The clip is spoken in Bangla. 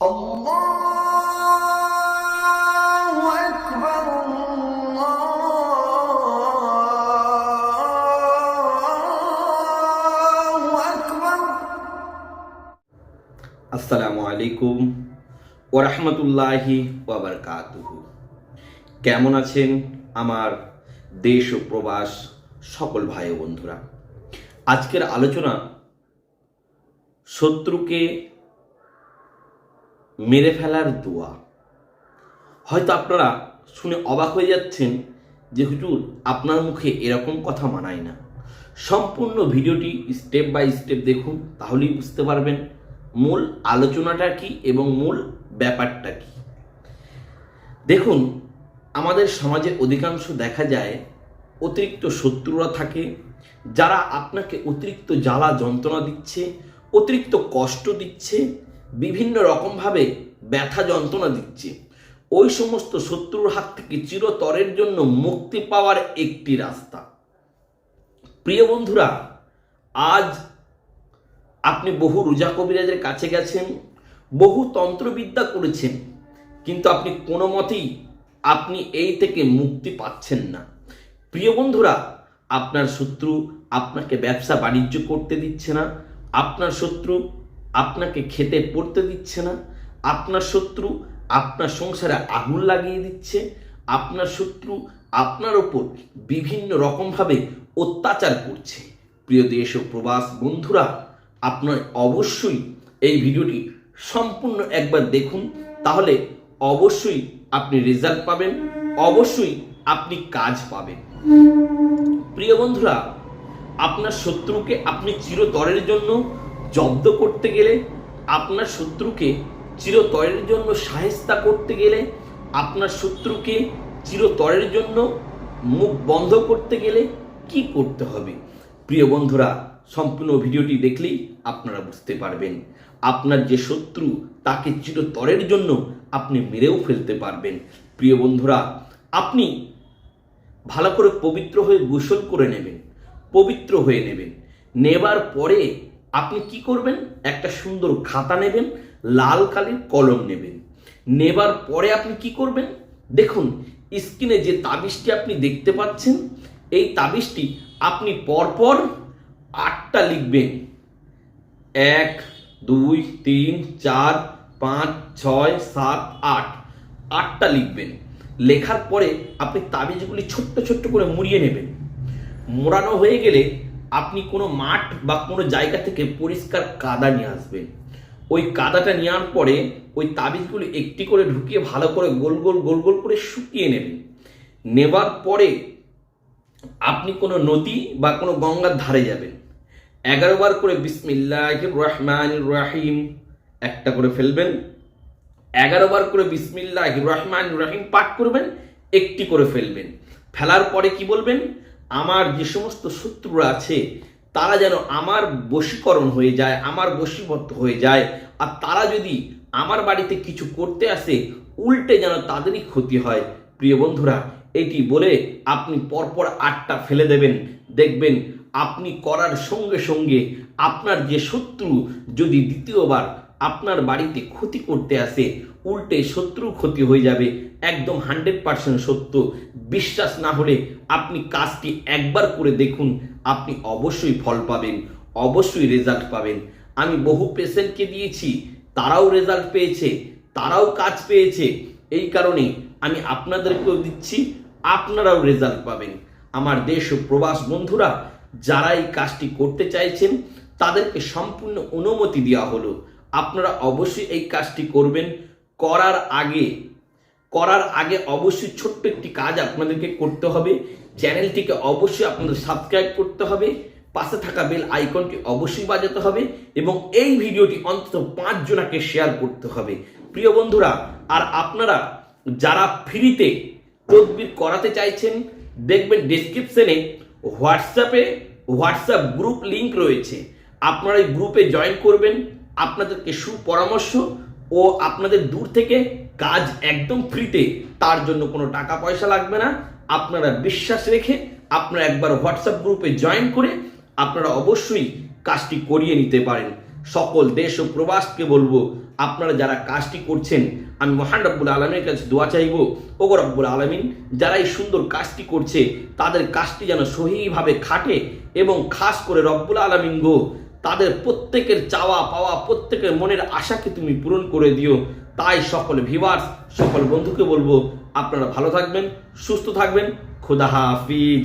আসসালামু আলাইকুম ওরহমতুল্লাহি ওয়াবারকাতুহু কেমন আছেন আমার দেশ ও প্রবাস সকল ভাই বন্ধুরা? আজকের আলোচনা শত্রুকে মেরে ফেলার দোয়া। হয়তো আপনারা শুনে অবাক হয়ে যাচ্ছেন যে হুজুর, আপনার মুখে এরকম কথা মানায় না। সম্পূর্ণ ভিডিওটি স্টেপ বাই স্টেপ দেখুন, তাহলেই বুঝতে পারবেন মূল আলোচনাটা কি এবং মূল ব্যাপারটা কি। দেখুন, আমাদের সমাজে অধিকাংশ দেখা যায় অতিরিক্ত শত্রুরা থাকে, যারা আপনাকে অতিরিক্ত জ্বালা যন্ত্রণা দিচ্ছে, অতিরিক্ত কষ্ট দিচ্ছে বিভিন্ন রকমভাবে ব্যথা যন্ত্রণা দিচ্ছে। ওই সমস্ত শত্রুর হাত থেকে চিরতরের জন্য মুক্তি পাওয়ার একটি রাস্তা। প্রিয় বন্ধুরা, আজ আপনি বহু রোজা কবিরাজের কাছে গেছেন, বহু তন্ত্রবিদ্যা করেছেন, কিন্তু আপনি কোনো মতেই আপনি এই থেকে মুক্তি পাচ্ছেন না। প্রিয় বন্ধুরা, আপনার শত্রু আপনাকে ব্যবসা বাণিজ্য করতে দিচ্ছে না, আপনার শত্রু আপনাকে খেতে পড়তে দিচ্ছে না, আপনার শত্রু আপনার সংসারে আগুন লাগিয়ে দিচ্ছে, আপনার শত্রু আপনার ওপর বিভিন্ন রকমভাবে অত্যাচার করছে। প্রিয় দেশ ও প্রবাস বন্ধুরা, আপনার অবশ্যই এই ভিডিওটি সম্পূর্ণ একবার দেখুন, তাহলে অবশ্যই আপনি রেজাল্ট পাবেন, অবশ্যই আপনি কাজ পাবেন। প্রিয় বন্ধুরা, আপনার শত্রুকে আপনি চিরতরের জন্য জব্দ করতে গেলে আপনার শত্রুকে চিরতরের জন্য সাহেস্তা করতে গেলে, আপনার শত্রুকে চিরতরের জন্য মুখ বন্ধ করতে গেলে কি করতে হবে? প্রিয় বন্ধুরা, সম্পূর্ণ ভিডিওটি দেখলেই আপনারা বুঝতে পারবেন। আপনার যে শত্রু, তাকে চিরতরের জন্য আপনি মেরেও ফেলতে পারবেন। প্রিয় বন্ধুরা, আপনি ভালো করে পবিত্র হয়ে গোসল করে নেবেন, পবিত্র হয়ে নেবেন। নেবার পরে আপনি কি করবেন? একটা সুন্দর খাতা নেবেন, লাল কালির কলম নেবেন। নেবার পরে আপনি কি করবেন? দেখুন, স্ক্রিনে যে তাবিজটি আপনি দেখতে পাচ্ছেন, এই তাবিজটি আপনি পরপর আটটা লিখবেন। এক, দুই, তিন, চার, পাঁচ, ছয়, সাত, আট। আটটা লিখবেন। লেখার পরে আপনি তাবিজগুলি ছোট্ট ছোট্ট করে মুড়িয়ে নেবেন। মোড়ানো হয়ে গেলে আপনি কোনো মাঠ বা কোনো জায়গা থেকে পরিষ্কার কাদা নিয়ে আসবেন। ওই কাদাটা নেওয়ার পরে ওই তাবিজগুলি একটি করে ঢুকিয়ে ভালো করে গোল গোল গোল গোল করে শুকিয়ে নেবেন। নেবার পরে আপনি কোনো নদী বা কোনো গঙ্গার ধারে যাবেন। এগারো বার করে বিসমিল্লাহ রহমান রাহিম একটা করে ফেলবেন। এগারো বার করে বিসমিল্লাহ রহমান রাহিম পাঠ করবেন, একটি করে ফেলবেন। ফেলার পরে কি বলবেন? আমার যে সমস্ত শত্রুরা আছে, তারা যেন আমার বশীকরণ হয়ে যায়, আমার বশীভূত হয়ে যায়। আর তারা যদি আমার বাড়িতে কিছু করতে আসে, উল্টে যেন তাদেরই ক্ষতি হয়। প্রিয় বন্ধুরা, এটি বলে আপনি পরপর আটটা ফেলে দেবেন। দেখবেন আপনি করার সঙ্গে সঙ্গে আপনার যে শত্রু যদি দ্বিতীয়বার আপনার বাড়িতে ক্ষতি করতে আসে, উল্টে শত্রু ক্ষতি হয়ে যাবে। একদম হান্ড্রেড পার্সেন্ট সত্য। বিশ্বাস না হলে আপনি কাজটি একবার করে দেখুন, আপনি অবশ্যই ফল পাবেন, অবশ্যই রেজাল্ট পাবেন। আমি বহু পেশেন্টকে দিয়েছি, তারাও রেজাল্ট পেয়েছে, তারাও কাজ পেয়েছে। এই কারণে আমি আপনাদেরকেও দিচ্ছি, আপনারাও রেজাল্ট পাবেন। আমার দেশ ও প্রবাস বন্ধুরা, যারা এই কাজটি করতে চাইছেন, তাদেরকে সম্পূর্ণ অনুমতি দেওয়া হলো। আপনারা অবশ্যই এই কাজটি করবেন। করার আগে করার আগে অবশ্যই ছোট্ট একটি কাজ আপনাদেরকে করতে হবে। চ্যানেলটিকে অবশ্যই আপনাদের সাবস্ক্রাইব করতে হবে। পাশে থাকা বেল আইকনটি অবশ্যই বাজাতে হবে এবং এই ভিডিওটি অন্তত পাঁচ জনাকে শেয়ার করতে হবে। প্রিয় বন্ধুরা, আর আপনারা যারা ফ্রিতে তদবির করাতে চাইছেন, দেখবেন ডিসক্রিপশনে হোয়াটসঅ্যাপে হোয়াটসঅ্যাপ গ্রুপ লিংক রয়েছে। আপনারা এই গ্রুপে জয়েন করবেন। আপনাদেরকে সুপরামর্শ ও আপনাদের দূর থেকে কাজ একদম ফ্রিতে, তার জন্য কোনো টাকা পয়সা লাগবে না। আপনারা বিশ্বাস রেখে আপনারা একবার হোয়াটসঅ্যাপ গ্রুপে জয়েন করে আপনারা অবশ্যই কাজটি করিয়ে নিতে পারেন। সকল দেশ ও প্রবাসকে বলব, আপনারা যারা কাজটি করছেন, আমি মহান রব্বুল আলমীর কাছে দোয়া চাইব ও রব্বুল আলমিন, যারা এই সুন্দর কাজটি করছে, তাদের কাজটি যেন সহিভাবে খাটে এবং খাস করে রব্বুল আলমিন গো তাদের প্রত্যেকের চাওয়া পাওয়া, প্রত্যেকের মনের আশাকে তুমি পূরণ করে দিও। তাই সকল ভিভার্স সকল বন্ধুকে বলব, আপনারা ভালো থাকবেন, সুস্থ থাকবেন। খোদা হাফিজ।